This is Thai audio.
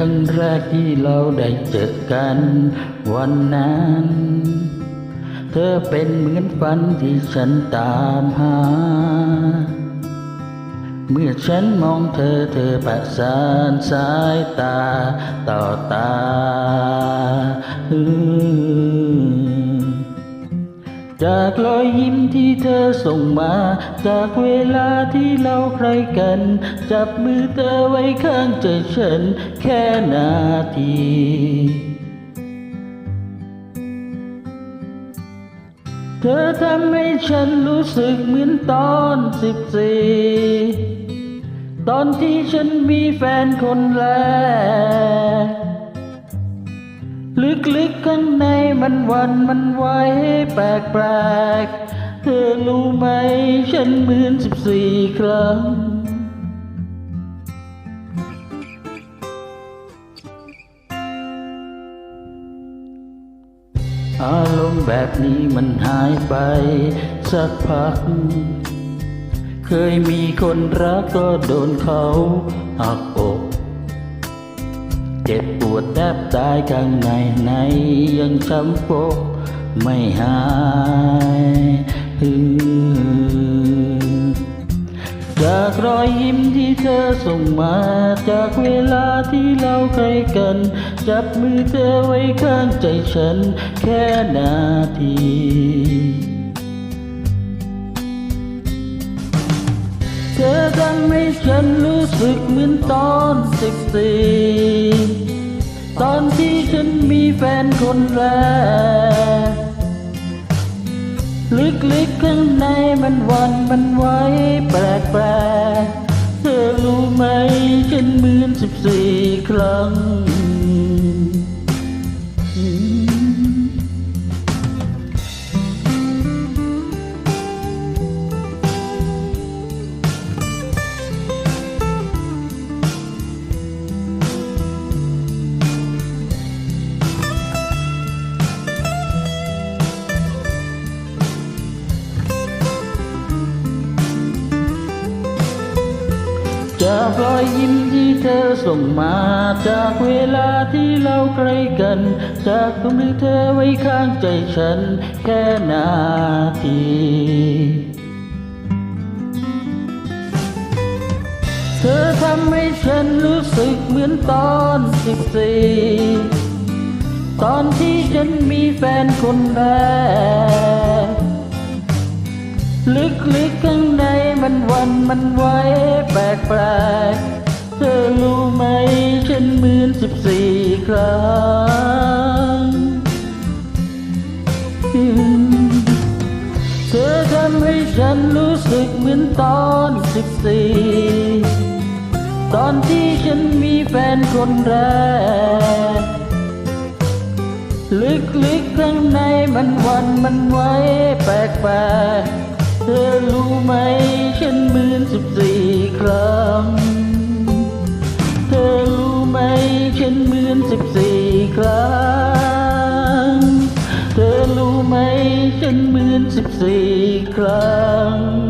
รั้งแรกที่เราได้เจอกันวันนั้น เธอเป็นเหมือนฝันที่ฉันตามหา เมื่อฉันมองเธอเธอประสานสายตาต่อตาอ จากรอยยิ้มที่เธอส่งมา จากเวลาที่เราใครกัน จับมือเธอไว้ข้างใจฉัน แค่นาทีเธอทำให้ฉันรู้สึกเหมือนตอนสิบสี่ตอนที่ฉันมีแฟนคนแรก ลึกๆข้างในมันวันมันไหวแปลกๆ เธอรู้ไหมฉันเหมือนสิบสี่ครั้ง อารมณ์แบบนี้มันหายไปสักพัก เคยมีคนรักก็โดนเขาหักอก จ็บปวดแทบตายข้างในในยังช้ำปกไม่หายอืมจากรอยยิ้มที่เธอส่งมา จากเวลาที่เราเคยกัน จับมือเธอไว้ข้างใจฉัน แค่นาทีเธอทำให้ฉันรู้ สึกเหมือนตอนสิบสี่ตอนที่ฉันมีแฟนคนแรก ลึกๆข้างในมันวันมันไว้แปลกๆ เธอรู้ไหมฉันเหมือนสิบสี่ครั้ง จากรอยยิ้มที่เธอส่งมา จากเวลาที่เราใกล้กัน จากตรงที่เธอไว้ข้างใจฉัน แค่นาทีเธอทำให้ฉันรู้สึกเหมือนตอนสิบสี่ตอนที่ฉันมีแฟนคนแรกลึก มันวันมันไหวแปลกๆเธอรู้ไหมฉันมือนสิบสี่ครั้งเธอทำให้ฉันรู้สึกเหมือนตอนสิบสี่ตอนที่ฉันมีแฟนคนแรก ลึกๆข้างในมันวันมันไหวแปลกๆเธ อรู้ไหม ฉันเหมือนสิบสี่ครั้ง เธอรู้ไหม ฉันเหมือนสิบสี่ครั้ง เธอรู้ไหม ฉันเหมือนสิบสี่ครั้ง